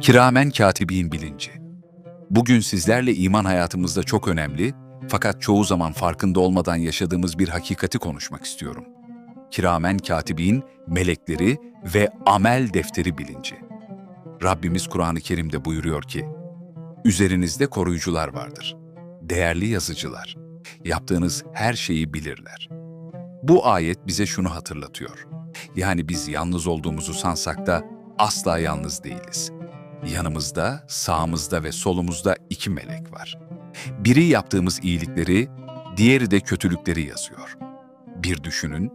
Kiramen katibin bilinci. Bugün sizlerle iman hayatımızda çok önemli fakat çoğu zaman farkında olmadan yaşadığımız bir hakikati konuşmak istiyorum. Kiramen katibin melekleri ve amel defteri bilinci. Rabbimiz Kur'an-ı Kerim'de buyuruyor ki, Üzerinizde koruyucular vardır. Değerli yazıcılar. Yaptığınız her şeyi bilirler. Bu ayet bize şunu hatırlatıyor. Yani biz yalnız olduğumuzu sansak da asla yalnız değiliz. Yanımızda, sağımızda ve solumuzda iki melek var. Biri yaptığımız iyilikleri, diğeri de kötülükleri yazıyor. Bir düşünün,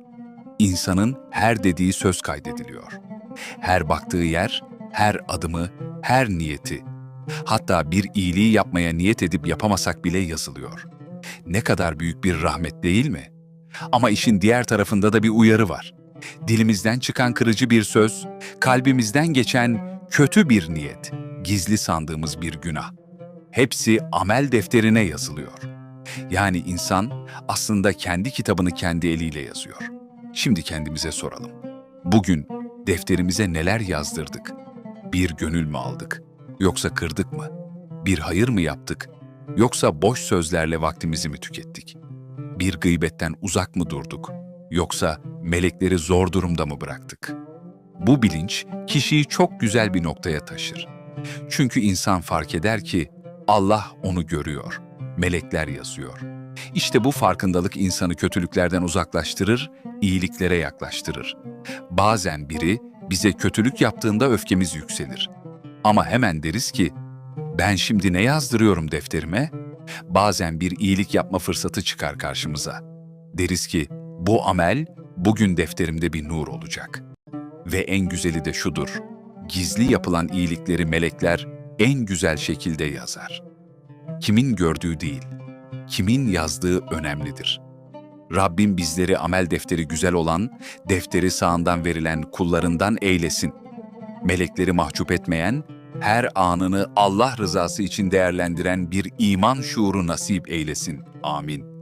insanın her dediği söz kaydediliyor. Her baktığı yer, her adımı, her niyeti, hatta bir iyiliği yapmaya niyet edip yapamasak bile yazılıyor. Ne kadar büyük bir rahmet değil mi? Ama işin diğer tarafında da bir uyarı var. Dilimizden çıkan kırıcı bir söz, kalbimizden geçen kötü bir niyet, gizli sandığımız bir günah. Hepsi amel defterine yazılıyor. Yani insan aslında kendi kitabını kendi eliyle yazıyor. Şimdi kendimize soralım. Bugün defterimize neler yazdırdık? Bir gönül mü aldık? Yoksa kırdık mı? Bir hayır mı yaptık? Yoksa boş sözlerle vaktimizi mi tükettik? Bir gıybetten uzak mı durduk? Yoksa melekleri zor durumda mı bıraktık? Bu bilinç kişiyi çok güzel bir noktaya taşır. Çünkü insan fark eder ki Allah onu görüyor, melekler yazıyor. İşte bu farkındalık insanı kötülüklerden uzaklaştırır, iyiliklere yaklaştırır. Bazen biri bize kötülük yaptığında öfkemiz yükselir. Ama hemen deriz ki, ben şimdi ne yazdırıyorum defterime? Bazen bir iyilik yapma fırsatı çıkar karşımıza. Deriz ki, bu amel bugün defterimde bir nur olacak. Ve en güzeli de şudur, gizli yapılan iyilikleri melekler en güzel şekilde yazar. Kimin gördüğü değil, kimin yazdığı önemlidir. Rabbim bizleri amel defteri güzel olan, defteri sağından verilen kullarından eylesin. Melekleri mahcup etmeyen, her anını Allah rızası için değerlendiren bir iman şuuru nasip eylesin. Amin.